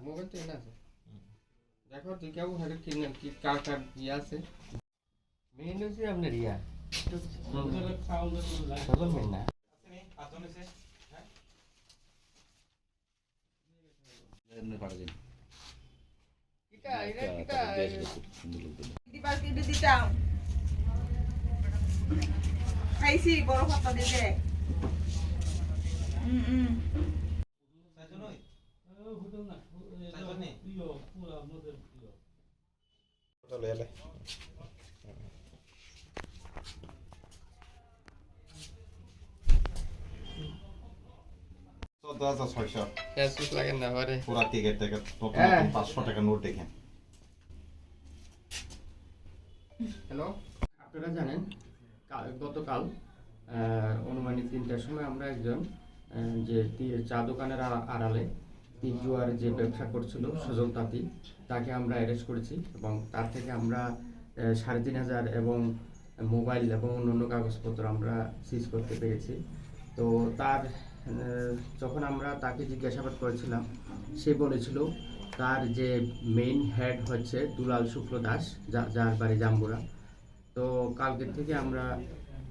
Mobile তো এনে আছে দেখো তুই কেমন হারে কিনে কি কার কার ইয়ে আছে মেন হচ্ছে আপনার ইয়া সকল মেন না কিটা এটা কিটা দিবার কি দিতাম খাইছি বড় ভাত দিতে হুম হুম চোদ্দ হাজার ছয়শো লাগেন না পরে পুরা টিকিট থেকে নতুন। নতুন পাঁচশো টাকা নোট দেখেন হ্যালো আপনারা জানেন কাল গতকাল আহ, অনুমানিক তিনটার সময় আমরা একজন যে চা দোকানের আড়া- আড়ালে জুয়ার যে ব্যবসা করছিল সুজন তাঁতি, তাকে আমরা অ্যারেস্ট করেছি এবং তার থেকে আমরা সাড়ে তিন হাজার এবং মোবাইল এবং অন্যান্য কাগজপত্র আমরা সিজ করতে পেরেছি। তো তার যখন আমরা তাকে জিজ্ঞাসাবাদ করেছিলাম, সে বলেছিল তার যে মেইন হেড হচ্ছে দুলাল শুক্ল দাস যার বাড়ি জাম্বুরা। তো কালকের থেকে আমরা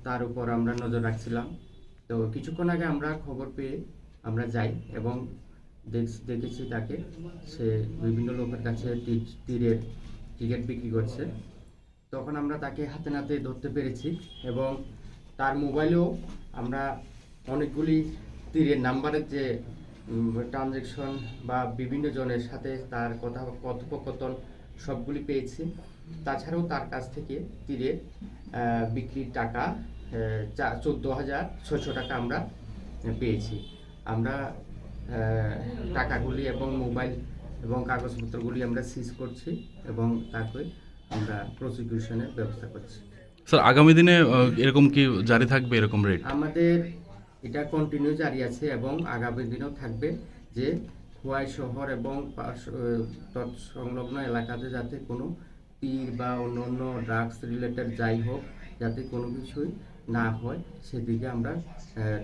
তার উপর আমরা নজর রাখছিলাম। তো কিছুক্ষণ আগে আমরা খবর পেয়ে আমরা যাই এবং দেখেছি তাকে। সে বিভিন্ন লোকের কাছে তীরের টিকিট বিক্রি করছে। তখন আমরা তাকে হাতে নাতে ধরতে পেরেছি এবং তার মোবাইলেও আমরা অনেকগুলি তীরের নাম্বারের যে ট্রানজেকশন বা বিভিন্ন জনের সাথে তার কথা, কথোপকথন সবগুলি পেয়েছি। তাছাড়াও তার কাছ থেকে তীরের বিক্রির টাকা চোদ্দ হাজার ছশো টাকা আমরা পেয়েছি। আমরা টাকাগুলি এবং মোবাইল এবং কাগজপত্রগুলি আমরা সিজ করছি এবং তাকে আমরা প্রসিকিউশনের ব্যবস্থা করছি। স্যার আগামী দিনে এরকম কি জারি থাকবে এরকম রেট আমাদের এটা কন্টিনিউ জারি আছে এবং আগামী দিনেও থাকবে যে খোয়াই শহর এবং তৎসংলগ্ন এলাকাতে যাতে কোনো তীর বা অন্য অন্য ড্রাগস রিলেটেড যাই হোক যাতে কোনো কিছুই না হয় সেদিকে আমরা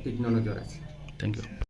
তীক্ষ্ণ নজর আছি। Thank you